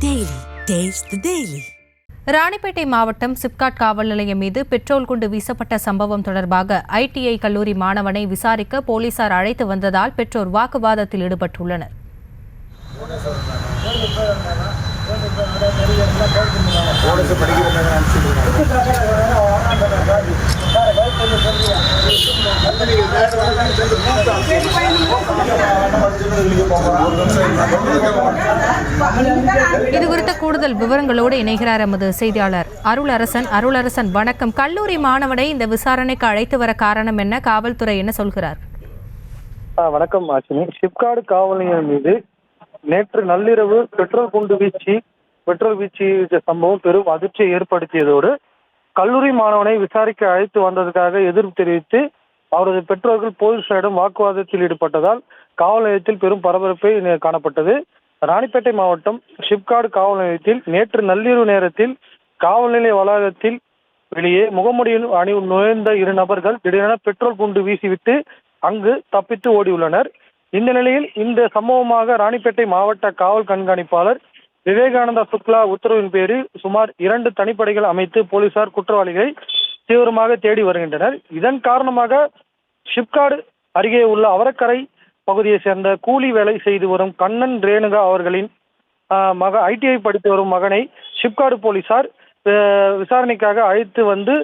Taste the Daily. Ranipet மாவட்டம் சிப்காட் காவல் நிலையம் மீது பெட்ரோல் குண்டு வீசப்பட்ட சம்பவம் தொடர்பாக ஐடிஐ கல்லூரி மாணவனை விசாரிக்க போலீசார் அழைத்து வந்ததால் பெற்றோர் வாக்குவாதத்தில் ஈடுபட்டுள்ளனர். இது குறித்த கூடுதல் விவரங்களோடு இணைகிறார் எமது செய்தியாளர் அருளரசன். அருளரசன் வணக்கம். கல்லூரி மாணவனை இந்த விசாரணைக்கு அழைத்து வர காரணம் என்ன? காவல்துறை என்ன சொல்கிறார்? வணக்கம் ஆசினி சிப்காடு காவல் நிலையம் மீது நேற்று நள்ளிரவு பெட்ரோல் குண்டு வீச்சு பெட்ரோல் வீச்சு சம்பவம் பெரும் அதிர்ச்சியை ஏற்படுத்தியதோடு கல்லூரி மாணவனை விசாரிக்க அழைத்து வந்ததுக்காக எதிர்ப்பு தெரிவித்து அவரது பெற்றோர்கள் போலீசாரிடம் வாக்குவாதத்தில் ஈடுபட்டதால் காவல் நிலையத்தில் பெரும் பரபரப்பு காணப்பட்டது. ராணிப்பேட்டை மாவட்டம் ஷிப்காடு காவல் நிலையத்தில் நேற்று நள்ளிரவு நேரத்தில் காவல் நிலைய வளாகத்தில் வெளியே முகமுடியில் அணி நுழைந்த இரு நபர்கள் திடீரென பெட்ரோல் குண்டு வீசிவிட்டு அங்கு தப்பித்து ஓடியுள்ளனர். இந்த நிலையில் இந்த சம்பவமாக ராணிப்பேட்டை மாவட்ட காவல் கண்காணிப்பாளர் விவேகானந்தா சுக்லா உத்தரவின் பேரில் சுமார் இரண்டு தனிப்படைகள் அமைத்து போலீசார் குற்றவாளிகளை தீவிரமாக தேடி வருகின்றனர். இதன் காரணமாக ஷிப்காடு அருகே உள்ள அவரக்கரை பகுதியை சேர்ந்த கூலி வேலை செய்து வரும் கண்ணன் ரேணுகா அவர்களின் மக ஐடிஐ படித்து வரும் மகனை ஷிப்காடு போலீசார் விசாரணைக்காக அழைத்து வந்து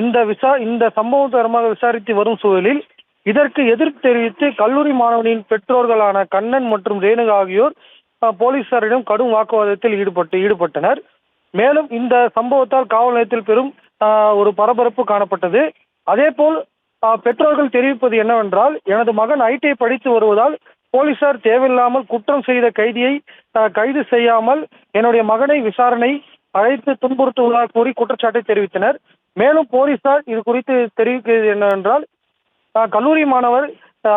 இந்த விசா இந்த சம்பவம் தொடர்பாக விசாரித்து வரும் சூழலில் இதற்கு எதிர்ப்பு தெரிவித்து கல்லூரி மாணவனின் பெற்றோர்களான கண்ணன் மற்றும் ரேணுகா ஆகியோர் போலீசாரிடம் கடும் வாக்குவாதத்தில் ஈடுபட்டு ஈடுபட்டனர். மேலும் இந்த சம்பவத்தால் காவல் நிலையத்தில் பெரும் ஒரு பரபரப்பு காணப்பட்டது. அதேபோல் பெற்றோர்கள் தெரிவிப்பது என்னவென்றால் எனது மகன் ஐடிஐ படித்து வருவதால் போலீசார் தேவையில்லாமல் குற்றம் செய்த கைதியை கைது செய்யாமல் என்னுடைய மகனை விசாரணை அழைத்து துன்புறுத்துவதாக கூறி குற்றச்சாட்டை தெரிவித்தனர். மேலும் போலீசார் இது குறித்து தெரிவிக்கிறது என்னவென்றால் கல்லூரி மாணவர்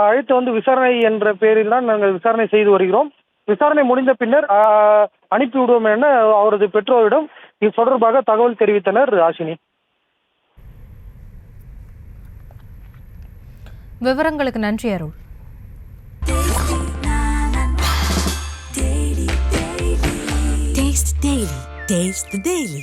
அழைத்து வந்து விசாரணை என்ற பேரில் தான் நாங்கள் விசாரணை செய்து வருகிறோம். விசாரணை முடிந்த பின்னர் அனுப்பிவிடுவோம் என அவரது பெற்றோரிடம் இது தொடர்பாக தகவல் தெரிவித்தனர் ராசினி. விவரங்களுக்கு நன்றி Arul taste daily taste daily